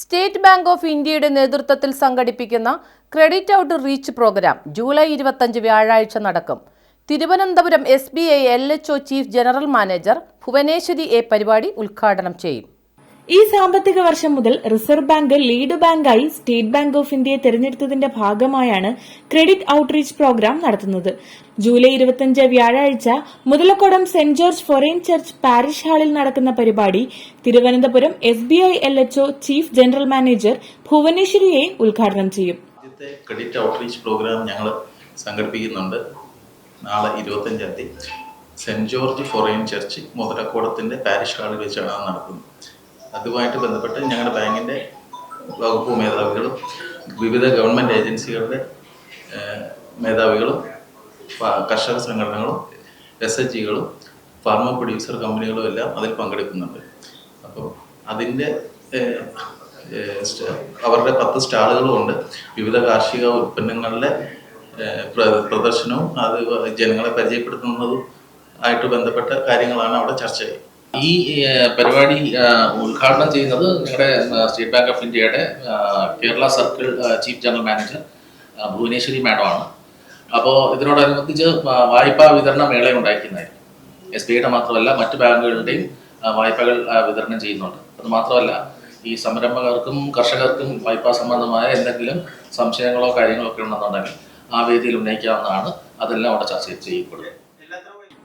State bank of ഇന്ത്യയുടെ നേതൃത്വത്തിൽ സംഘടിപ്പിക്കുന്ന credit outreach program July ഇരുപത്തഞ്ച് വ്യാഴാഴ്ച നടക്കും. Thiruvananthapuram S B I L H O chief general manager Bhuvaneswari A പരിപാടി ഉദ്ഘാടനം ചെയ്യും. ഈ സാമ്പത്തിക വർഷം മുതൽ റിസർവ് ബാങ്ക് ലീഡ് ബാങ്കായി സ്റ്റേറ്റ് ബാങ്ക് ഓഫ് ഇന്ത്യയെ തെരഞ്ഞെടുത്തതിന്റെ ഭാഗമായാണ് ക്രെഡിറ്റ് ഔട്ട്റീച്ച് പ്രോഗ്രാം നടത്തുന്നത്. ജൂലൈ ഇരുപത്തിയഞ്ച് വ്യാഴാഴ്ച Muthalakodam saint George forane church parish ഹാളിൽ നടക്കുന്ന പരിപാടി Thiruvananthapuram S B I L H O chief general manager ഭുവനേശ്വരിയെ ഉദ്ഘാടനം ചെയ്യും. ക്രെഡിറ്റ് ഔട്ട്റീച്ച് പ്രോഗ്രാം ഞങ്ങൾ സംഘടിപ്പിക്കുന്നുണ്ട്. നാളെ ഇരുപത്തഞ്ചാം തീയതി സെന്റ് ജോർജ് ഫൊറൈൻ ചർച്ച് മുതലക്കോടത്തിന്റെ പാരിഷ് ഹാളിൽ വെച്ചാണ് നടക്കുന്നത് അതുമായിട്ട് ബന്ധപ്പെട്ട് ഞങ്ങളുടെ ബാങ്കിന്റെ വകുപ്പ് മേധാവികളും വിവിധ ഗവൺമെന്റ് ഏജൻസികളുടെ മേധാവികളും കർഷക സംഘടനകളും എസ് എച്ച് ജികളും ഫാർമ പ്രൊഡ്യൂസർ കമ്പനികളും എല്ലാം അതിൽ പങ്കെടുക്കുന്നുണ്ട്. അപ്പോൾ അതിന്റെ അവരുടെ പത്ത് സ്റ്റാളുകളുമുണ്ട് വിവിധ കാർഷിക ഉൽപ്പന്നങ്ങളുടെ പ്രദർശനവും അത് ജനങ്ങളെ പരിചയപ്പെടുത്തുന്നതും ആയിട്ട് ബന്ധപ്പെട്ട കാര്യങ്ങളാണ് അവിടെ ചർച്ച ചെയ്യുന്നത്. ഈ പരിപാടി ഉദ്ഘാടനം ചെയ്യുന്നത് ഞങ്ങളുടെ സ്റ്റേറ്റ് ബാങ്ക് ഓഫ് ഇന്ത്യയുടെ Kerala circle chief general manager Bhuvaneswari മാഡമാണ്. അപ്പോൾ ഇതിനോടനുബന്ധിച്ച് വായ്പാ വിതരണ മേള ഉണ്ടായിരിക്കുന്നതായിരിക്കും. എസ് ബി ഐയുടെ മാത്രമല്ല മറ്റു ബാങ്കുകളുടെയും വായ്പകൾ വിതരണം ചെയ്യുന്നുണ്ട്. അത് മാത്രമല്ല ഈ സംരംഭകർക്കും കർഷകർക്കും വായ്പാ സംബന്ധമായ എന്തെങ്കിലും സംശയങ്ങളോ കാര്യങ്ങളോ ഒക്കെ ഉണ്ടെന്നുണ്ടെങ്കിൽ ആ വേദിയിൽ ഉന്നയിക്കാവുന്നതാണ്. അതെല്ലാം അവിടെ ചർച്ച ചെയ്യപ്പെടും.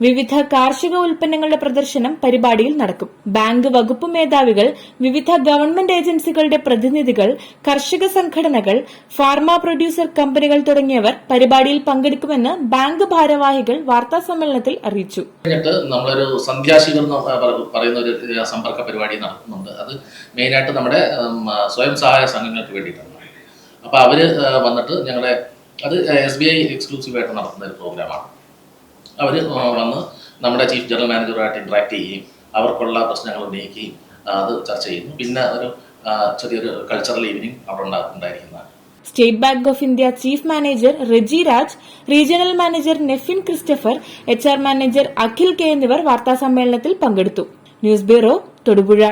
വിവിധ കാർഷിക ഉൽപ്പന്നങ്ങളുടെ പ്രദർശനം പരിപാടിയിൽ നടക്കും. ബാങ്ക് വകുപ്പ് മേധാവികൾ വിവിധ ഗവൺമെന്റ് ഏജൻസികളുടെ പ്രതിനിധികൾ കർഷക സംഘടനകൾ ഫാർമ പ്രൊഡ്യൂസർ കമ്പനികൾ തുടങ്ങിയവർ പരിപാടിയിൽ പങ്കെടുക്കുമെന്ന് ബാങ്ക് ഭാരവാഹികൾ വാർത്താ സമ്മേളനത്തിൽ അറിയിച്ചു. നമ്മളൊരു സന്ധ്യാശിവർ എന്ന് പറയുന്ന ഒരു സമ്പർക്ക പരിപാടി നടത്തുന്നുണ്ട് അത് മെയിനായിട്ട് നമ്മുടെ സ്വയം സഹായ സംഘങ്ങൾക്ക് വേണ്ടിയിട്ടാണ്. അപ്പോൾ അവർ വന്നിട്ട് ഞങ്ങളുടെ അത് എസ് ബി ഐ എക്സ്ക്ലൂസീവായിട്ട് നടത്തുന്ന ഒരു പ്രോഗ്രാമാണ് അവർ വന്ന് നമ്മുടെ ചീഫ് ജനറൽ മാനേജറുമായിട്ട് ഇൻട്രാക്ട് ചെയ്യുകയും അവർക്കുള്ള പ്രശ്നങ്ങൾ ഉന്നയിക്കുകയും അത് ചർച്ച ചെയ്യുന്നു. പിന്നെ ഒരു ചെറിയൊരു കൾച്ചറൽ ഈവനിങ് അവിടെ ഉണ്ടാ- ഉണ്ടായിരിക്കുന്നതാണ്. State bank of India chief manager Reji Raj regional manager Nefin Christopher H R manager Akhil K എന്നിവർ വാർത്താസമ്മേളനത്തിൽ പങ്കെടുത്തു. News bureau Thodupuzha.